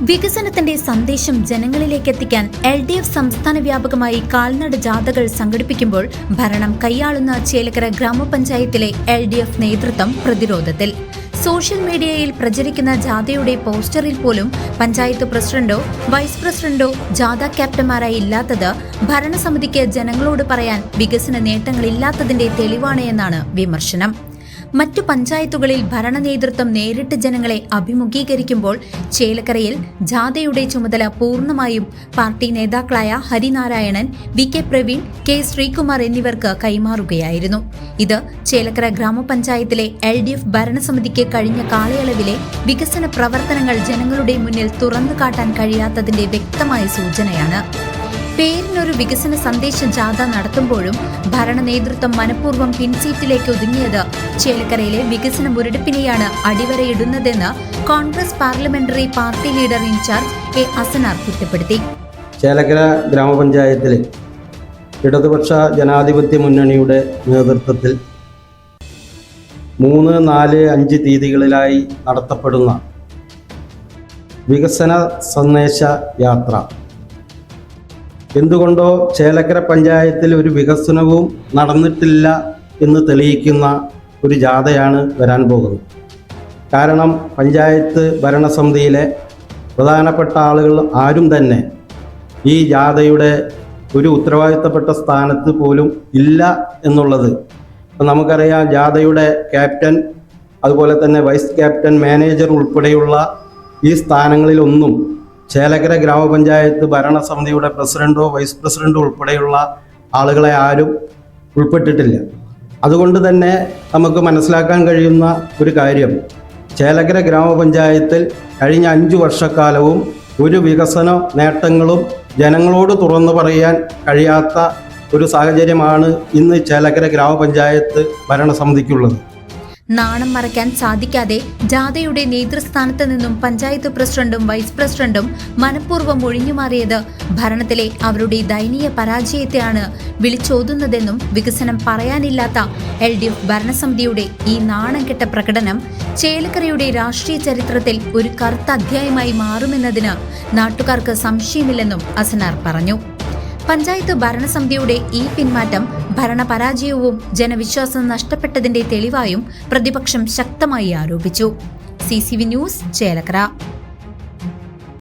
വികസനത്തിന്റെ സന്ദേശം ജനങ്ങളിലേക്ക് എത്തിക്കാൻ എൽ ഡി എഫ് സംസ്ഥാന വ്യാപകമായി കാൽനട ജാഥകൾ സംഘടിപ്പിക്കുമ്പോൾ ഭരണം കൈയാളുന്ന ചേലക്കര ഗ്രാമപഞ്ചായത്തിലെ എൽ ഡി എഫ് നേതൃത്വം പ്രതിരോധത്തിൽ. സോഷ്യൽ മീഡിയയിൽ പ്രചരിക്കുന്ന ജാഥയുടെ പോസ്റ്ററിൽ പോലും പഞ്ചായത്ത് പ്രസിഡന്റോ വൈസ് പ്രസിഡന്റോ ജാഥ ക്യാപ്റ്റന്മാരായി ഇല്ലാത്തത് ഭരണസമിതിക്ക് ജനങ്ങളോട് പറയാൻ വികസന നേട്ടങ്ങളില്ലാത്തതിന്റെ തെളിവാണ് എന്നാണ് വിമർശനം. മറ്റു പഞ്ചായത്തുകളിൽ ഭരണ നേതൃത്വം നേരിട്ട് ജനങ്ങളെ അഭിമുഖീകരിക്കുമ്പോൾ ചേലക്കരയിൽ ജാഥയുടെ ചുമതല പൂർണമായും പാർട്ടി നേതാക്കളായ Harinarayanan V K Praveen K Sreekumar എന്നിവർക്ക് കൈമാറുകയായിരുന്നു. ഇത് ചേലക്കര ഗ്രാമപഞ്ചായത്തിലെ എൽ ഡി എഫ് ഭരണസമിതിക്ക് കഴിഞ്ഞ കാലയളവിലെ വികസന പ്രവർത്തനങ്ങൾ ജനങ്ങളുടെ മുന്നിൽ തുറന്നു കാട്ടാൻ കഴിയാത്തതിന്റെ വ്യക്തമായ സൂചനയാണ്. പേരിനൊരു വികസന സന്ദേശ ജാഥ നടത്തുമ്പോഴും ഭരണ നേതൃത്വം മനഃപൂർവം പിൻസീറ്റിലേക്ക് ഒതുങ്ങിയത് ചേലക്കരയിലെ വികസന മുരടിപ്പിനെയാണ് അടിവരയിടുന്നതെന്ന് Congress parliamentary party leader in charge A Asanar കുറ്റപ്പെടുത്തി. ചേലക്കര ഗ്രാമപഞ്ചായത്തിൽ ഇടതുപക്ഷ ജനാധിപത്യ മുന്നണിയുടെ നേതൃത്വത്തിൽ മൂന്ന് നാല് അഞ്ച് തീയതികളിലായി നടത്തപ്പെടുന്ന വികസന സന്ദേശ യാത്ര എന്തുകൊണ്ടോ ചേലക്കര പഞ്ചായത്തിൽ ഒരു വികസനവും നടന്നിട്ടില്ല എന്ന് തെളിയിക്കുന്ന ഒരു ജാഥയാണ് വരാൻ പോകുന്നത്. കാരണം പഞ്ചായത്ത് ഭരണസമിതിയിലെ പ്രധാനപ്പെട്ട ആളുകൾ ആരും തന്നെ ഈ ജാഥയുടെ ഒരു ഉത്തരവാദിത്തപ്പെട്ട സ്ഥാനത്ത് പോലും ഇല്ല എന്നുള്ളത്. നമുക്കറിയാം ജാഥയുടെ ക്യാപ്റ്റൻ അതുപോലെ തന്നെ വൈസ് ക്യാപ്റ്റൻ മാനേജർ ഉൾപ്പെടെയുള്ള ഈ സ്ഥാനങ്ങളിലൊന്നും ചേലക്കര ഗ്രാമപഞ്ചായത്ത് ഭരണസമിതിയുടെ പ്രസിഡന്റോ വൈസ് പ്രസിഡന്റോ ഉൾപ്പെടെയുള്ള ആളുകളെ ആരും ഉൾപ്പെട്ടിട്ടില്ല. അതുകൊണ്ട് തന്നെ നമുക്ക് മനസ്സിലാക്കാൻ കഴിയുന്ന ഒരു കാര്യം. ചേലക്കര ഗ്രാമപഞ്ചായത്തിൽ കഴിഞ്ഞ അഞ്ചു വർഷക്കാലവും ഒരു വികസന നേട്ടങ്ങളും ജനങ്ങളോട് തുറന്നു പറയാൻ കഴിയാത്ത ഒരു സാഹചര്യമാണ് ഇന്ന് ചേലക്കര ഗ്രാമപഞ്ചായത്ത് ഭരണസമിതിക്കുള്ളത്. നാണം മറയ്ക്കാൻ സാധിക്കാതെ ജാഥയുടെ നേതൃസ്ഥാനത്ത് നിന്നും പഞ്ചായത്ത് പ്രസിഡന്റും വൈസ് പ്രസിഡന്റും മനഃപൂർവം ഒഴിഞ്ഞുമാറിയത് ഭരണത്തിലെ അവരുടെ ദയനീയ പരാജയത്തെയാണ് വിളിച്ചോതുന്നതെന്നും വികസനം പറയാനില്ലാത്ത എൽ ഡി എഫ് ഭരണസമിതിയുടെ ഈ നാണം കെട്ട പ്രകടനം ചേലക്കരയുടെ രാഷ്ട്രീയ ചരിത്രത്തിൽ ഒരു കറുത്ത അധ്യായമായി മാറുമെന്നതിന് നാട്ടുകാർക്ക് സംശയമില്ലെന്നും അസനാർ പറഞ്ഞു പഞ്ചായത്ത് ഭരണസമിതിയുടെ ഈ പിന്മാറ്റം ഭരണപരാജയവും ജനവിശ്വാസം നഷ്ടപ്പെട്ടതിന്റെ തെളിവായും പ്രതിപക്ഷം ശക്തമായി ആരോപിച്ചു. C news Chelakkara.